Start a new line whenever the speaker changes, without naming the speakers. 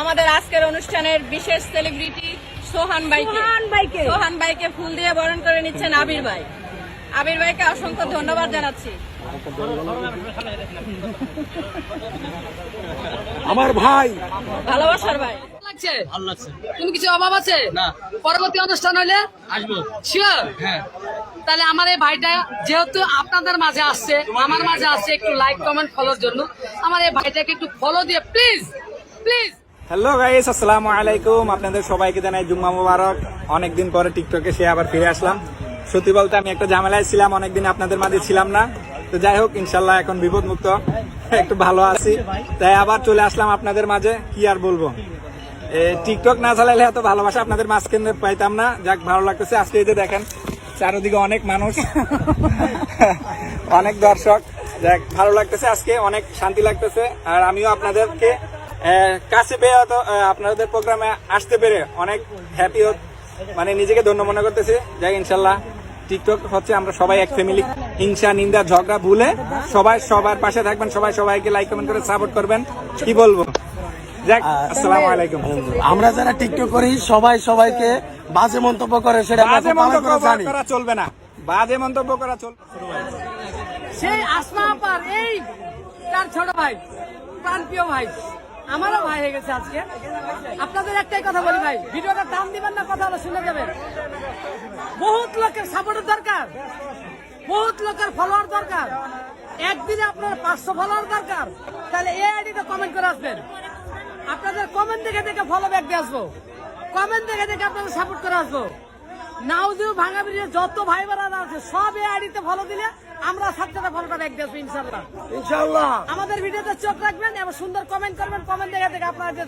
আমাদের আজকের অনুষ্ঠানের বিশেষ সেলিব্রিটি সোহান ভাইকে।
সোহান ভাইকে।
সোহান ভাইকে ফুল দিয়ে বরণ করে নিচ্ছেন আবির ভাই। আবির ভাইকে অসংখ্য ধন্যবাদ জানাচ্ছি।
আমার ভাই।
ভালোবাসার ভাই।
লাগছে?
ভালো লাগছে।
তুমি কিছু অভাব আছে?
না।
পরবর্তী অনুষ্ঠান হইলে
আসব।
শিওর
হ্যাঁ।
তাহলে আমার এই ভাইটা যেহেতু আপনাদের মাঝে আসছে আমার মাঝে আসছে একটু লাইক কমেন্ট ফলোর জন্য। আমার এই ভাইটাকে একটু ফলো দিয়ে প্লিজ প্লিজ
হ্যালো গাইস আসসালামু আলাইকুম। আপনাদের সবাইকে জানাই জুম্মা মুবারক। অনেকদিন পরে টিকটকে সে আবার ফিরে আসলাম। সত্যি বলতে আমি একটা ঝামেলায় ছিলাম, অনেকদিন আপনাদের মাঝে ছিলাম না। তো যাই হোক ইনশাল্লাহ এখন বিপদ মুক্ত একটু ভালো আছি। তাই আবার চলে আসলাম আপনাদের মাঝে। কি আর বলব? টিকটক না চালাইলে এত ভালোবাসা আপনাদের মাঝখানে পাইতাম না। যাক, ভালো লাগতেছে। আজকে এই যে দেখেন, চারোদিকে অনেক মানুষ। অনেক দর্শক। যাক, ভালো লাগতেছে আজকে। অনেক শান্তি লাগতেছে। আর আমিও আপনাদেরকে কাছে পেয়ে আপনাদের প্রোগ্রামে আসতে পেরে অনেক হ্যাপি মানে নিজেকে ধন্য মনে করতেছি। যাই ইনশাল্লাহ টিকটক হচ্ছে আমরা সবাই এক ফ্যামিলি হিংসা নিন্দা ঝগড়া ভুলে সবাই সবার পাশে থাকবেন সবাই সবাইকে লাইক কমেন্ট করে সাপোর্ট করবেন। কি বলব? যাক আসসালামু আলাইকুম।
আমরা যারা টিকটক করি সবাই সবাইকে বাজে মন্তব্য করে সেটা
বাজে মন্তব্য
করা
চলবে না। বাজে মন্তব্য করা চলবে
সেই আসমা এই তার ছোট ভাই প্রাণপ্রিয় ভাই। আমারও ভাই হয়ে গেছে আজকে। আপনাদের একটাই কথা বলি ভাই, ভিডিওটা দাম দিবেন না, কথা হলো শুনে যাবেন। বহুত লোকের সাপোর্টের দরকার, বহুত লোকের ফলোয়ার দরকার। একদিনে আপনার পাঁচশো ফলোয়ার দরকার। তাহলে এই আইডিতে কমেন্ট করে আসবেন। আপনাদের কমেন্ট দেখে দেখে ফলো ব্যাক দিয়ে আসব। কমেন্ট দেখে দেখে আপনাদের সাপোর্ট করে আসব। নাউজিউ ভাঙা ব্রিজে যত ভাই বোনেরা আছে সব এই আইডিতে ফলো দিলে আমরা সাতটাতে ফলোটা ব্যাক দিয়ে আসব ইনশাল্লাহ
ইনশাল্লাহ
আমাদের ভিডিওতে চোখ রাখবেন এবং সুন্দর কমেন্ট করবেন কমেন্ট দেখা থেকে আপনার যে